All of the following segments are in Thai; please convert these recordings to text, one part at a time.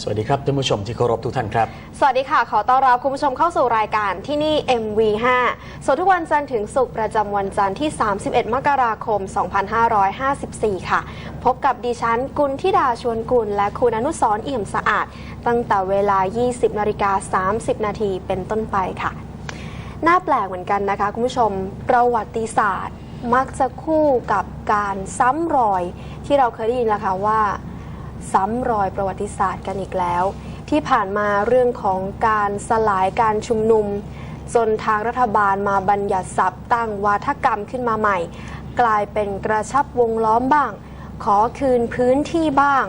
สวัสดีครับท่านผู้ชมที่เคารพทุกท่านครับ สวัสดีค่ะ ขอต้อนรับคุณผู้ชมเข้าสู่รายการที่นี่ MV5 สดทุกวันจันทร์ถึงศุกร์ประจำวันจันทร์ที่ 31 มกราคม 2554 ค่ะ พบกับดิฉันกุลธิดาชวนกุล และคุณอนุสรเอี่ยมสะอาด ตั้งแต่เวลา 20นาฬิกา30 นาทีเป็นต้นไปค่ะ น่าแปลกเหมือนกันนะคะ คุณผู้ชมประวัติศาสตร์ มักจะคู่กับการซ้ำรอยที่เราเคยได้ยินแล้วค่ะว่า ซ้ำรอยประวัติศาสตร์กันอีกแล้ว ที่ผ่านมาเรื่องของการสลายการชุมนุม จนทางรัฐบาลมาบัญญัติศัพท์ตั้งวาทกรรมขึ้นมาใหม่ กลายเป็นกระชับวงล้อมบ้าง ขอคืนพื้นที่บ้าง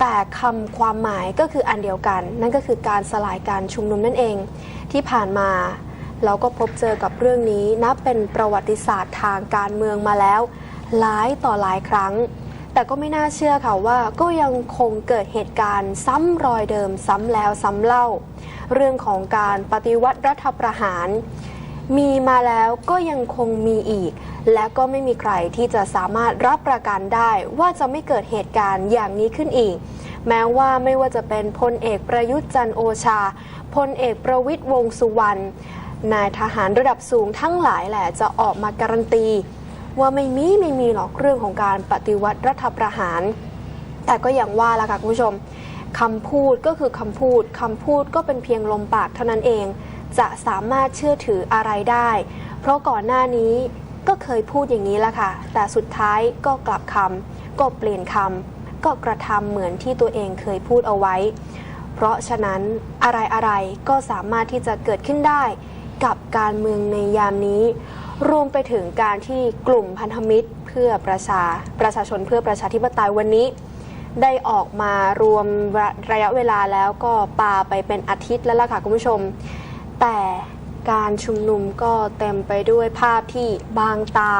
แต่คำความหมายก็คืออันเดียวกัน นั่นก็คือการสลายการชุมนุมนั่นเอง ที่ผ่านมาเราก็พบเจอกับเรื่องนี้นับเป็นประวัติศาสตร์ทางการเมืองมาแล้ว หลายต่อหลายครั้ง แต่ก็ไม่น่าเชื่อค่ะว่าก็ยังคงเกิดเหตุการณ์ซ้ำรอยเดิมซ้ำแล้วซ้ำเล่า เรื่องของการปฏิวัติรัฐประหาร มีมาแล้วก็ยังคงมีอีก และก็ไม่มีใครที่จะสามารถรับประกันได้ว่าจะไม่เกิดเหตุการณ์อย่างนี้ขึ้นอีก แม้ว่าไม่ว่าจะเป็นพลเอกประยุทธ์จันโอชาพลเอกประวิตยวงสุวรรณนายทหารระดับสูงทั้งหลายแหละจะออกมาการันตี ว่าไม่มีไม่มีหรอกเรื่องของการปฏิวัติรัฐประหาร แต่ก็อย่างว่าละค่ะคุณผู้ชมคำพูดก็คือคำพูดคำพูดก็เป็นเพียงลมปากเท่านั้นเอง จะสามารถเชื่อถืออะไรได้ เพราะก่อนหน้านี้ก็เคยพูดอย่างนี้ละค่ะ แต่สุดท้ายก็กลับคำก็เปลี่ยนคำก็กระทำเหมือนที่ตัวเองเคยพูดเอาไว้ เพราะฉะนั้นอะไรอะไรก็สามารถที่จะเกิดขึ้นได้กับการเมืองในยามนี้ รวมไปถึงการที่กลุ่มพันธมิตรเพื่อประชาประชาชนเพื่อประชาธิปไตยวันนี้ ได้ออกมารวมระยะเวลาแล้วก็ปาไปเป็นอาทิตย์แล้วล่ะค่ะคุณผู้ชม แต่การชุมนุมก็เต็มไปด้วยภาพที่บางตา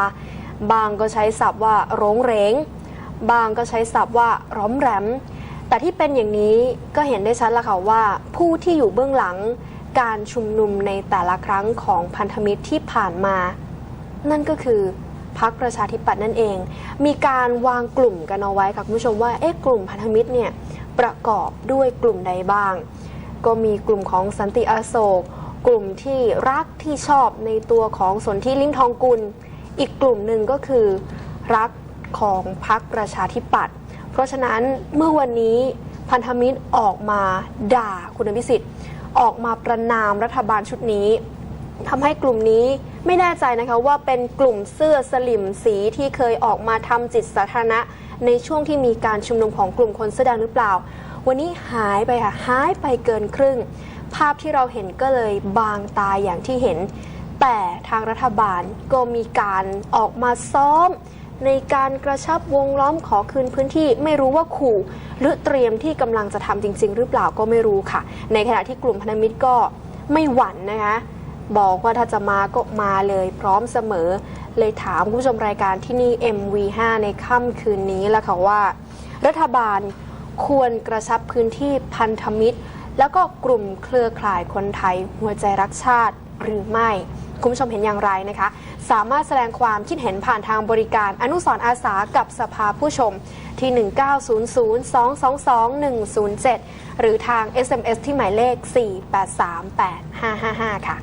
บางก็ใช้ศัพท์ว่าโรงเรงบางก็ใช้ศัพท์ว่าร้อมแรม แต่ที่เป็นอย่างนี้ก็เห็นได้ชัดล้วค่ะว่า ผู้ที่อยู่เบื้องหลังการชุมนุมในแต่ละครั้งของพันธมิตรที่ผ่านมา นั่นก็คือพักประชาธิปัตย์นั่นเอง มีการวางกลุ่มกันเอาไว้ค่ะคุณผู้ชมว่าเอ๊ะกลุ่มพันธมิตรเนี่ยประกอบด้วยกลุ่มใดบ้าง ก็มีกลุ่มของสันติอโศก กลุ่มที่รักที่ชอบในตัวของสนธิลิ้มทองกุล อีกกลุ่มหนึ่งก็คือ รักของพักประชาธิปัตย์เพราะฉะนั้นเมื่อวันนี้พันธมิตรออกมาด่าคุณอภิสิทธิ์ ออกมาประนามรัฐบาลชุดนี้ ทำให้กลุ่มนี้ไม่แน่ใจนะคะว่าเป็นกลุ่มเสื้อสลิมสีที่เคยออกมาทำจิตสาธารณะ ในช่วงที่มีการชุมนุมของกลุ่มคนเสื้อแดงหรือเปล่า วันนี้หายไปค่ะหายไปเกินครึ่ง ภาพที่เราเห็นก็เลยบางตาอย่างที่เห็น แต่ทางรัฐบาลก็มีการออกมาซ้อม ในการกระชับวงล้อมขอคืนพื้นที่ไม่รู้ว่าขู่หรือเตรียมที่กำลังจะทำจริง ๆ หรือเปล่าก็ไม่รู้ค่ะ ในขณะที่กลุ่มพันธมิตรก็ไม่หวั่นนะคะ บอกว่าถ้าจะมาก็มาเลยพร้อมเสมอ เลยถามคุณผู้ชมรายการที่นี่ MV5 ในค่ำคืนนี้แล้วค่ะว่า รัฐบาลควรกระชับพื้นที่พันธมิตร แล้วก็กลุ่มเครือข่ายคนไทย หัวใจรักชาติหรือไม่ คุณผู้ชมเห็นอย่างไรนะคะ สามารถแสดงความคิดเห็นผ่านทางบริการอนุสรอาสากับสภาผู้ชมที่ 1900222107 หรือทาง SMS ที่หมายเลข 4838555 ค่ะ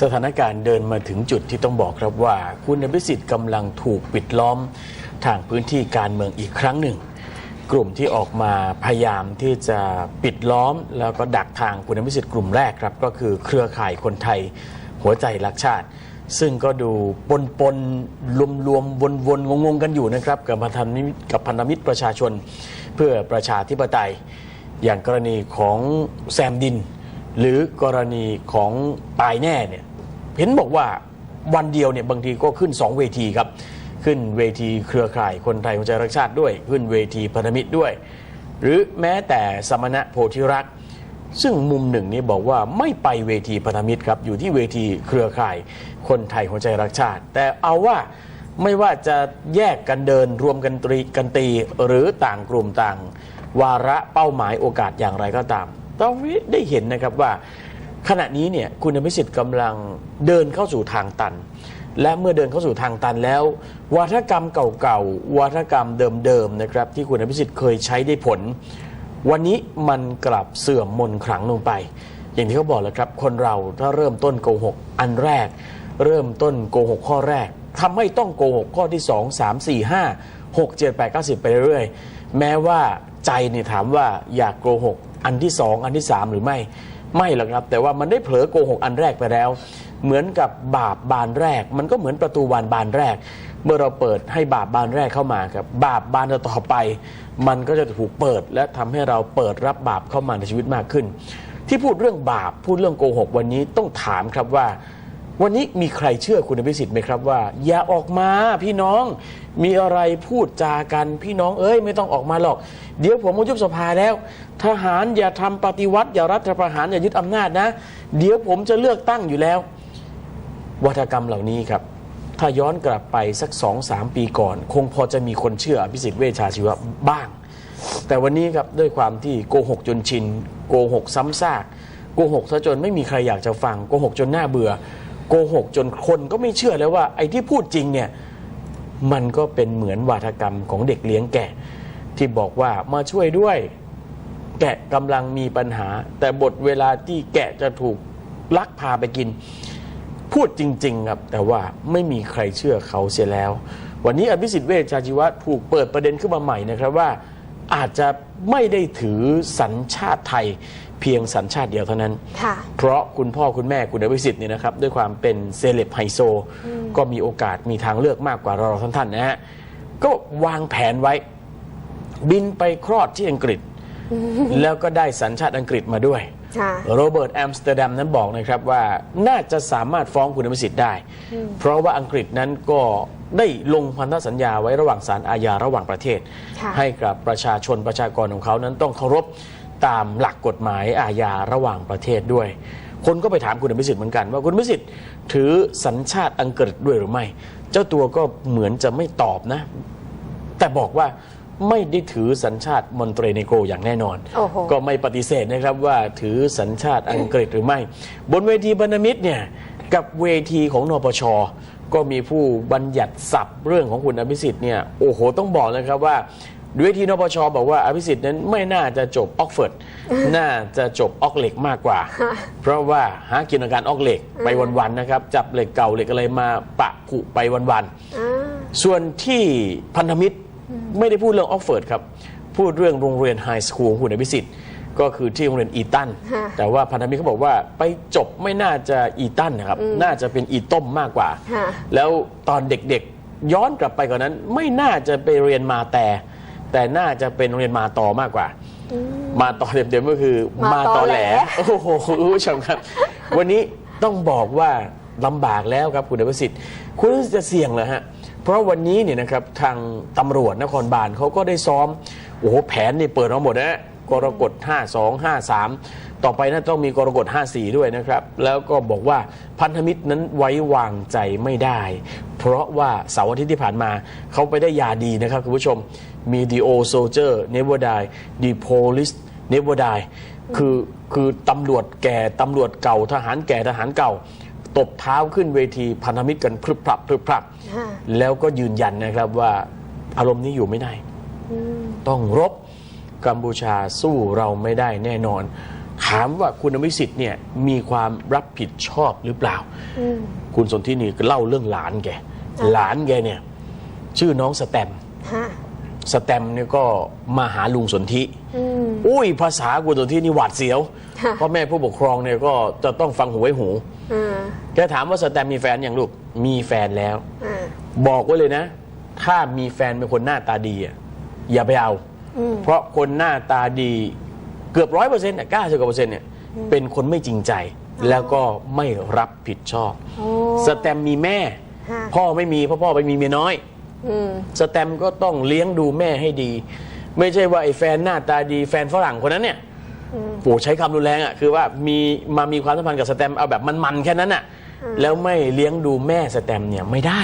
สถานการณ์เดินมาถึงจุดที่ต้องบอกครับว่า คุณอภิสิทธิ์กำลังถูกปิดล้อมทางพื้นที่การเมืองอีกครั้งหนึ่ง กลุ่มที่ออกมาพยายามที่จะปิดล้อม แล้วก็ดักทางคุณอภิสิทธิ์กลุ่มแรกครับ ก็คือเครือข่ายคนไทยหัวใจรักชาติ ซึ่งก็ดูปนปนรวมรวมวนวนงงงๆกันอยู่นะครับกับพันธมิตรกับพันธมิตรประชาชน เพื่อประชาธิปไตย อย่างกรณีของแซมดิน หรือกรณีของตายแน่เนี่ยเห็นบอกว่าวันเดียวเนี่ยบางทีก็ขึ้น 2 เวทีครับ ขึ้นเวทีเครือข่ายคนไทยหัวใจรักชาติด้วย ขึ้นเวทีพันธมิตรด้วย หรือแม้แต่สมณะโพธิรักษซึ่งมุมหนึ่งนี่บอกว่าไม่ไปเวทีพันธมิตรครับ อยู่ที่เวทีเครือข่าย คนไทยหัวใจรักชาติ แต่เอาว่าไม่ว่าจะแยกกันเดินรวมกันตรีกันตี หรือต่างกลุ่มต่าง วาระเป้าหมายโอกาสอย่างไรก็ตาม ต้องได้เห็นนะครับว่าขณะนี้เนี่ยคุณอภิสิทธิ์กำลังเดินเข้าสู่ทางตัน และเมื่อเดินเข้าสู่ทางตันแล้ววาทกรรมเก่าๆวาทกรรมเดิมๆนะครับ ที่คุณอภิสิทธิ์เคยใช้ได้ผล วันนี้มันกลับเสื่อมมนขลังลงไป อย่างที่เขาบอกแหล้วครับ คนเราถ้าเริ่มต้นโกหกอันแรก เริ่มต้นโกหกข้อแรกทำให้ต้องโกหกข้อที่ 2 3 4 5 6 7 8 9 10 ไปเรื่อยๆแม้ว่าใจนี่ถามว่าอยากโกหก อันที่สองอันที่สามหรือไม่ไม่หรอกครับ แต่ว่ามันได้เผลอโกหกอันแรกไปแล้ว เหมือนกับบาปบานแรก มันก็เหมือนประตูบานบานแรก เมื่อเราเปิดให้บาปบานแรกเข้ามาครับบาปบานต่อไป มันก็จะถูกเปิดและทำให้เราเปิดรับบาปเข้ามาในชีวิตมากขึ้น ที่พูดเรื่องบาปพูดเรื่องโกหกวันนี้ต้องถามครับว่า วันนี้มีใครเชื่อคุณอภิสิทธิ์ไหมครับว่า อย่าออกมาพี่น้องมีอะไรพูดจากันพี่น้องเอ้ยไม่ต้องออกมาหรอก เดี๋ยวผมมายุบสภาแล้ว ทหารอย่าทำปฏิวัติ อย่ารัฐประหารอย่ายึดอำนาจนะ เดี๋ยวผมจะเลือกตั้งอยู่แล้ว วัฒกรรมเหล่านี้ครับ ถ้าย้อนกลับไปสักสองสามปีก่อน คงพอจะมีคนเชื่ออภิสิทธิ์เวชชาชีวะบ้าง แต่วันนี้ครับด้วยความที่โกหกจนชิน โกหกซ้ำซากโกหกซะจนไม่มีใครอยากจะฟังโกหกจนน่าเบื่อ โกหกจนคนก็ไม่เชื่อแล้วว่า ไอ้ที่พูดจริงเนี่ยมันก็เป็นเหมือนวาทกรรมของเด็กเลี้ยงแกะ ที่บอกว่ามาช่วยด้วย แกะกำลังมีปัญหา แต่บทเวลาที่แกะจะถูกลักพาไปกิน พูดจริง ๆ ครับ แต่ว่าไม่มีใครเชื่อเขาเสียแล้ว วันนี้อภิสิทธิ์เวชชาชีวะถูกเปิดประเด็นขึ้นมาใหม่นะครับว่าอาจจะไม่ได้ถือสัญชาติไทย เพียงสัญชาติเดียวเท่านั้นค่ะเพราะคุณพ่อคุณแม่คุณอภิสิทธิ์เนี่ยนะครับด้วยความเป็นเซเลบไฮโซ ก็มีโอกาสมีทางเลือกมากกว่าเราท่านๆนะฮะก็วางแผนไว้ บินไปคลอดที่อังกฤษ แล้วก็ได้สัญชาติอังกฤษมาด้วยค่ะโรเบิร์ตแอมสเตอร์ดัมนั้นบอกนะครับว่าน่าจะสามารถฟ้องคุณอภิสิทธิ์ได้ เพราะว่าอังกฤษนั้นก็ได้ลงพันธสัญญาไว้ระหว่างศาลอาญาระหว่างประเทศค่ะให้กับประชาชนประชากรของเขานั้นต้องเคารพ ตามหลักกฎหมายอาญาระหว่างประเทศด้วย คนก็ไปถามคุณอภิสิทธิ์เหมือนกัน ว่าคุณอภิสิทธิ์ถือสัญชาติอังกฤษด้วยหรือไม่ เจ้าตัวก็เหมือนจะไม่ตอบนะ แต่บอกว่าไม่ได้ถือสัญชาติมอนเตรเนโกรอย่างแน่นอนโอ้โหก็ไม่ปฏิเสธนะครับว่าถือสัญชาติอังกฤษหรือไม่ บนเวทีบรรณมิตรเนี่ยกับเวทีของนปชก็มีผู้บัญญัติศัพท์เรื่องของคุณอภิสิทธิ์เนี่ยโอ้โหต้องบอกนะครับว่า เวทีนปชบอกว่าอภิสิทธิ์นั้นไม่น่าจะจบออกฟอร์ดน่าจะจบออกเหล็กมากกว่า เพราะว่าหากินกับการออกเหล็กไปวันๆนะครับ จับเหล็กเก่าเหล็กอะไรมาปะผุไปวันๆอ่าส่วนที่พันธมิตรไม่ได้พูดเรื่องออกฟอร์ดครับ พูดเรื่องโรงเรียนไฮสคูลของคุณอภิสิทธิ์ก็คือที่โรงเรียนอีตันฮะแต่ว่าพันธมิตรเขาบอกว่าไปจบไม่น่าจะอีตันนะครับ น่าจะเป็นอีต้มมากกว่าค่ะแล้วตอนเด็กๆย้อนกลับไปกว่านนั้น ไม่น่าจะไปเรียนมาแต่ แต่น่าจะเป็นโรงเรียนมาต่อมากกว่า มาต่อเต็มๆก็คือมาตอแหลโอ้โหคุณผู้ชมครับ วันนี้ต้องบอกว่าลำบากแล้วครับคุณเดชประสิทธิ์คุณจะเสี่ยงเหรอฮะเพราะวันนี้เนี่ยนะครับทางตำรวจนครบาลเขาก็ได้ซ้อมโอ้โหแผนนี่เปิดมาหมดนะกรกฎ 52 53 ต่อไปน่าต้องมีกรกฎ 54 ด้วยนะครับ แล้วก็บอกว่าพันธมิตรนั้นไว้วางใจไม่ได้ เพราะว่าเสาร์อาทิตย์ที่ผ่านมาเขาไปได้ยาดีนะครับคุณผู้ชม มี The Old Soldier Never Die The Police Never Die คือคือตำรวจแก่ตำรวจเก่าทหารแก่ทหารเก่า ตบเท้าขึ้นเวทีพันธมิตรกันพรึบพรับพรึบพรับค่ะแล้วก็ยืนยันนะครับว่าอารมณ์นี้อยู่ไม่ได้ ต้องรบกัมพูชาสู้เราไม่ได้แน่นอน ถามว่าคุณอภิสิทธิ์เนี่ยมีความรับผิดชอบหรือเปล่าอืมคุณสนธินีก็เล่าเรื่องหลานแก หลานแกเนี่ย ชื่อน้องสแตมป์ค่ะ สแตมป์เนี่ยก็มาหาลุงสนธิอืมอุ้ยภาษาคุณสนธินี่หวาดเสียวค่ะพ่อแม่ผู้ปกครองเนี่ยก็จะต้องฟังหูไว้หูอ่าแกถามว่าสแตมป์มีแฟนอย่างลูกมีแฟนแล้วอ่าบอกไว้เลยนะ ถ้ามีแฟนเป็นคนหน้าตาดีอะอย่าไปเอาอืมเพราะคนหน้าตาดีเกือบร้อยเปอร์เซ็นต์เก้าสิบกว่าเปอร์เซ็นต์เนี่ยเป็นคนไม่จริงใจแล้วก็ไม่รับผิดชอบโอ้สแตมมีแม่ค่ะพ่อไม่มีเพ่อพ่อไปมีเมียน้อยอืม สแตมก็ต้องเลี้ยงดูแม่ให้ดี ไม่ใช่ว่าไอ้แฟนหน้าตาดีแฟนฝรั่งคนนั้นเนี่ยโอ้ใช้คำรุนแรงอะคือว่ามีมามีความสัมพันธ์กับสแตมเอาแบบมันๆแค่นั้นอะแล้วไม่เลี้ยงดูแม่สแตมเนี่ยไม่ได้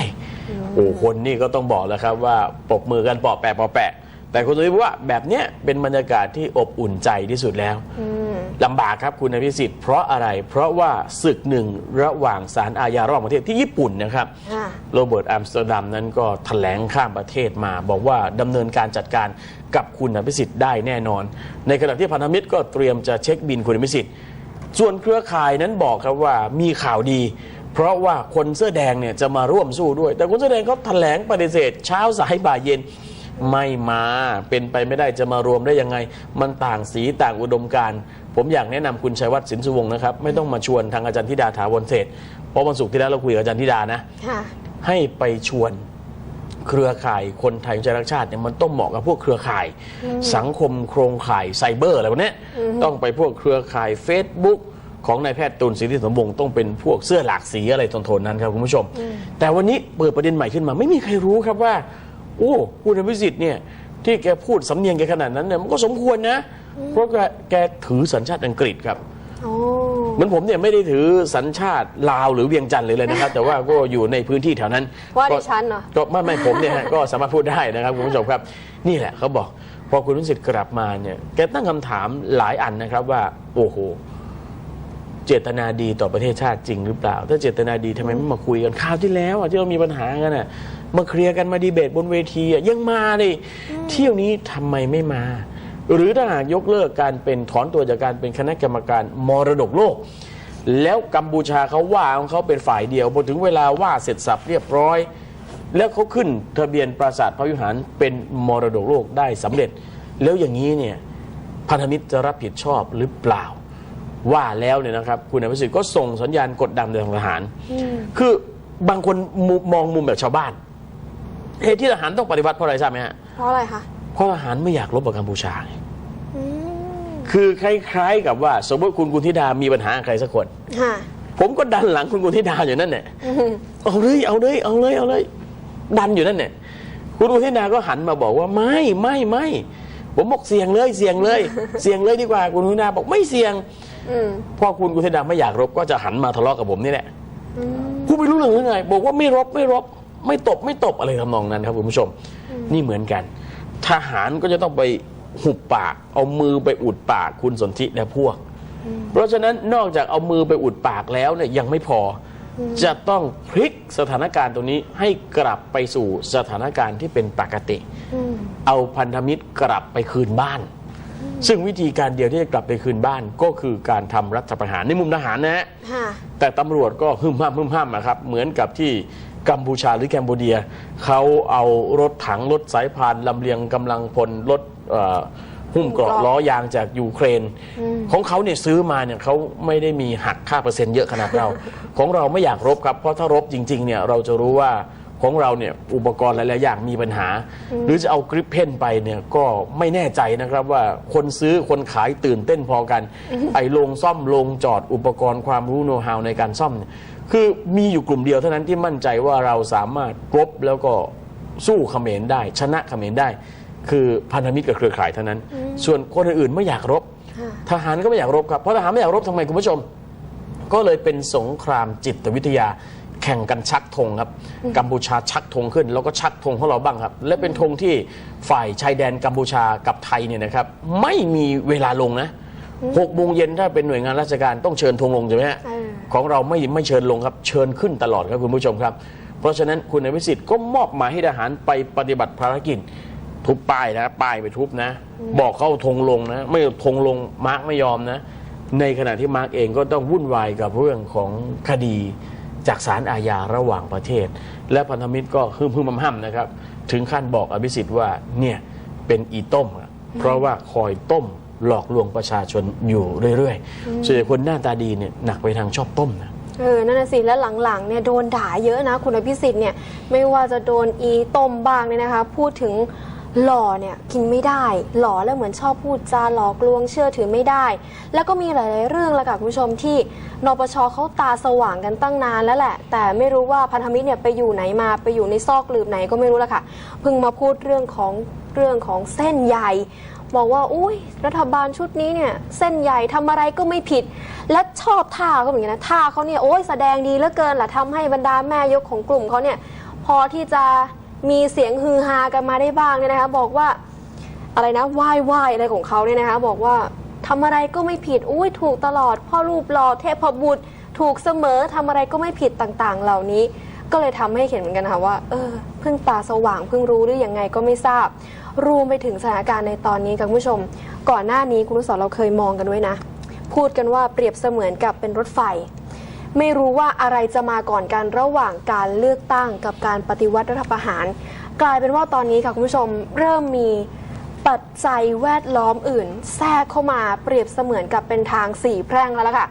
โอ้คนนี่ก็ต้องบอกแล้วครับว่าปรบมือกันปอแปะปอแปะ แต่คุณสุริบอกว่าแบบเนี้ยเป็นบรรยากาศที่อบอุ่นใจที่สุดแล้วอืมลำบากครับคุณอภิสิทธิ์เพราะอะไร เพราะว่าศึกหนึ่งระหว่างศาลอาญาระหว่างประเทศที่ญี่ปุ่นนะครับค่ะโรเบิร์ตอัมสเตอร์ดัมนั้นก็แถลงข้ามประเทศมา บอกว่าดำเนินการจัดการกับคุณอภิสิทธิ์ได้แน่นอน ในขณะที่พันธมิตรก็เตรียมจะเช็คบินคุณอภิสิทธิ์ส่วนเครือข่ายนั้นบอกครับว่ามีข่าวดี เพราะว่าคนเสื้อแดงเนี่ยจะมาร่วมสู้ด้วย แต่คนเสื้อแดงเขาแถลงปฏิเสธ เช้าสายบ่ายเย็น ไม่มาเป็นไปไม่ได้จะมารวมได้ยังไง มันต่างสีต่างอุดมการณ์ผมอยากแนะนำคุณชัยวัฒน์สินสุวงศ์นะครับไม่ต้องมาชวนทางอาจารย์ธิดาถาวรเศรษฐ์เพราะวันศุกร์ที่แล้วเราคุยกับอาจารย์ธิดานะค่ะให้ไปชวนเครือข่ายคนไทยใจรักชาติเนี่ยมันต้องเหมาะกับพวกเครือข่าย สังคมโครงข่ายไซเบอร์อะไรพวกเนี้ยต้องไปพวกเครือข่าย Facebook ของนายแพทย์ตุลสิทธิสมบงศ์ต้องเป็นพวกเสื้อหลากสีอะไรโทนๆนั้นครับคุณผู้ชม แต่วันนี้เปิดประเด็นใหม่ขึ้นมา ไม่มีใครรู้ครับว่า โอ้คุณอภิสิทธิ์เนี่ยที่แกพูดสำเนียงแกขนาดนั้นเนี่ยมันก็สมควรนะ เพราะแกแกถือสัญชาติอังกฤษครับโอ้เหมือนผมเนี่ยไม่ได้ถือสัญชาติลาวหรือเวียงจันทร์เลยเลยนะครับ แต่ว่าก็อยู่ในพื้นที่แถวนั้นว่าก็ดิฉันเหรอ ก็ไม่ไม่ผมเนี่ยฮะก็สามารถพูดได้นะครับคุณผู้ชมครับ นี่แหละเขาบอก พอคุณวิสิทธิ์กลับมาเนี่ยแกตั้งคำถามหลายอันนะครับว่า โอ้โห เจตนาดีต่อประเทศชาติจริงหรือเปล่า ถ้าเจตนาดีทำไมไม่มาคุยกันคราวที่แล้วอะที่เรามีปัญหากันอะ มาเคลียร์กันมาดีเบตบนเวทีอะยังมาเลยเที่ยวนี้ทำไมไม่มา หรือถ้าหากยกเลิกการเป็นถอนตัวจากการเป็นคณะกรรมการมรดกโลก แล้วกัมพูชาเขาว่าของเขาเป็นฝ่ายเดียวพอถึงเวลาว่าเสร็จสับเรียบร้อย แล้วเขาขึ้นทะเบียนปราสาทพระวิหารเป็นมรดกโลกได้สำเร็จ แล้วอย่างนี้เนี่ยพันธมิตรจะรับผิดชอบหรือเปล่าว่าแล้วเนี่ยนะครับ คุณอภิสิทธิ์ก็ส่งสัญญาณกดดันไปทางทหาร คือบางคนมุมมองมุมแบบชาวบ้าน เหตุที่ทหารต้องปฏิวัติเพราะอะไรทราบไหมฮะเพราะอะไรคะเพราะทหารไม่อยากรบกับกัมพูชาไงอืมคือคล้ายๆกับว่า สมมติคุณกุณธิดามีปัญหากับใครสักคน ค่ะผมก็ดันหลังคุณกุณธิดาอยู่นั่นแหละอืมเอาเลยเอาเลยเอาเลยเอาเลยดันอยู่นั่นเนี่ยคุณกุณธิดาก็หันมาบอกว่าไม่ไม่ไม่ผมบอกเสี่ยงเลยเสี่ยงเลย เสี่ยงเลยดีกว่าคุณกุณธิดาบอกไม่เสี่ยง อืมพอคุณกุณธิดาไม่อยากรบก็จะหันมาทะเลาะกับผมนี่แหละ อืม กูไม่รู้เรื่องหรือไง บอกว่าไม่รบไม่รบ ไม่ตบไม่ตบอะไรทำนองนั้นครับคุณผู้ชม นี่เหมือนกัน ทหารก็จะต้องไปหุบปาก เอามือไปอุดปากคุณสนธิและพวก เพราะฉะนั้นนอกจากเอามือไปอุดปากแล้วเนี่ยยังไม่พออจะต้องพลิกสถานการณ์ตรงนี้ให้กลับไปสู่สถานการณ์ที่เป็นปกติอืมเอาพันธมิตรกลับไปคืนบ้าน ซึ่งวิธีการเดียวที่จะกลับไปคืนบ้านก็คือการทำรัฐประหารในมุมทหารนะฮะค่ะแต่ตำรวจก็หึมห้ามหึมห้ามนะครับ เหมือนกับที่ กัมพูชาหรือแคนโบเดียเขาเอารถถังรถสายพานลำเลียงกำลังพลรถเอ่อหุ้มเกราะหุ้มเกราะล้อยางจากยูเครน ของเขาเนี่ยซื้อมาเนี่ยเขาไม่ได้มีหักค่าเปอร์เซ็นต์เยอะขนาดเรา ของเราไม่อยากรบครับ เพราะถ้ารบจริงๆเนี่ยเราจะรู้ว่าของเราเนี่ยอุปกรณ์หลายๆอย่างมีปัญหา หรือจะเอากริปเพนไปเนี่ยก็ไม่แน่ใจนะครับว่าคนซื้อคนขายตื่นเต้นพอกัน ไอ้โรงซ่อมโรงจอดอุปกรณ์ความรู้โน้ตฮาวในการซ่อมเนี่ย คือมีอยู่กลุ่มเดียวเท่านั้นที่มั่นใจว่าเราสามารถรบแล้วก็สู้เขมรได้ ชนะเขมรได้ คือพันธมิตรกับเครือข่ายเท่านั้น ส่วนคนอื่นๆไม่อยากรบค่ะทหารก็ไม่อยากรบครับเพราะทหารไม่อยากรบทำไมคุณผู้ชม ก็เลยเป็นสงครามจิตวิทยาแข่งกันชักธงครับ กัมพูชาชักธงขึ้น แล้วก็ชักธงของเราบ้างครับ และเป็นธงที่ฝ่ายชายแดนกัมพูชากับไทยเนี่ยนะครับ ไม่มีเวลาลงนะหกโมงเย็นถ้าเป็นหน่วยงานราชการต้องเชิญธงลงใช่ไหมฮะเออ ของเราไม่ไม่เชิญลงครับ เชิญขึ้นตลอดครับคุณผู้ชมครับ เพราะฉะนั้นคุณอภิสิทธิ์ก็มอบหมายให้ทหารไปปฏิบัติภารกิจ ทุบป้ายนะป้ายไปทุบนะ บอกเขาเอาธงลงนะ ไม่เอาธงลงมาร์กไม่ยอมนะ ในขณะที่มาร์กเองก็ต้องวุ่นวายกับเรื่องของคดีจากศาลอาญาระหว่างประเทศ และพันธมิตรก็ฮึ่มฮึ่มห้ำๆนะครับ ถึงขั้นบอกอภิสิทธิ์ว่าเนี่ยเป็นอีต้มอะเพราะว่าคอยต้ม หลอกลวงประชาชนอยู่เรื่อยๆส่วนใหญ่คนหน้าตาดีเนี่ยหนักไปทางชอบต้มนะเออ นั่นน่ะสิ แล้วหลังๆ เนี่ยโดนด่าเยอะนะ คุณอภิสิทธิ์เนี่ย ไม่ว่าจะโดนอีต้มบ้างเนี่ยนะคะ พูดถึงหล่อเนี่ยกินไม่ได้ หล่อแล้วเหมือนชอบพูดจาหลอกลวงเชื่อถือไม่ได้ แล้วก็มีหลาย ๆ เรื่องละค่ะคุณผู้ชมที่นปชเขาตาสว่างกันตั้งนานแล้วแหละ แต่ไม่รู้ว่าพันธมิตรเนี่ยไปอยู่ไหนมาไปอยู่ในซอกหลืบไหนก็ไม่รู้ละค่ะเพิ่งมาพูดเรื่องของเรื่องของเส้นใหญ่ บอกว่าอุ้ยรัฐบาลชุดนี้เนี่ยเส้นใหญ่ทำอะไรก็ไม่ผิด และชอบท่าเขาเหมือนกันนะท่าเขาเนี่ยโอ้ยแสดงดีเหลือเกินแหละทำให้บรรดาแม่ยกของกลุ่มเขาเนี่ยพอที่จะมีเสียงฮือฮากันมาได้บ้างเนี่ยนะคะบอกว่าอะไรนะไหว้ไหว้อะไรของเขาเนี่ยนะคะบอกว่าทำอะไรก็ไม่ผิดอุ้ยถูกตลอด พ่อรูปหล่อเทพบุตรถูกเสมอทำอะไรก็ไม่ผิดต่างๆ เหล่านี้ ก็เลยทำให้เห็นเหมือนกันนะคะว่าเออเพิ่งตาสว่างเพิ่งรู้หรือยังไงก็ไม่ทราบ รวมไปถึงสถานการณ์ในตอนนี้ค่ะคุณผู้ชม ก่อนหน้านี้คุณผู้สอนเราเคยมองกันไว้นะ พูดกันว่าเปรียบเสมือนกับเป็นรถไฟ ไม่รู้ว่าอะไรจะมาก่อนกันระหว่างการเลือกตั้งกับการปฏิวัติรัฐประหาร กลายเป็นว่าตอนนี้ค่ะคุณผู้ชมเริ่มมีปัจจัยแวดล้อมอื่น แทรกเข้ามาเปรียบเสมือนกับเป็นทางสี่แพร่งแล้วล่ะค่ะ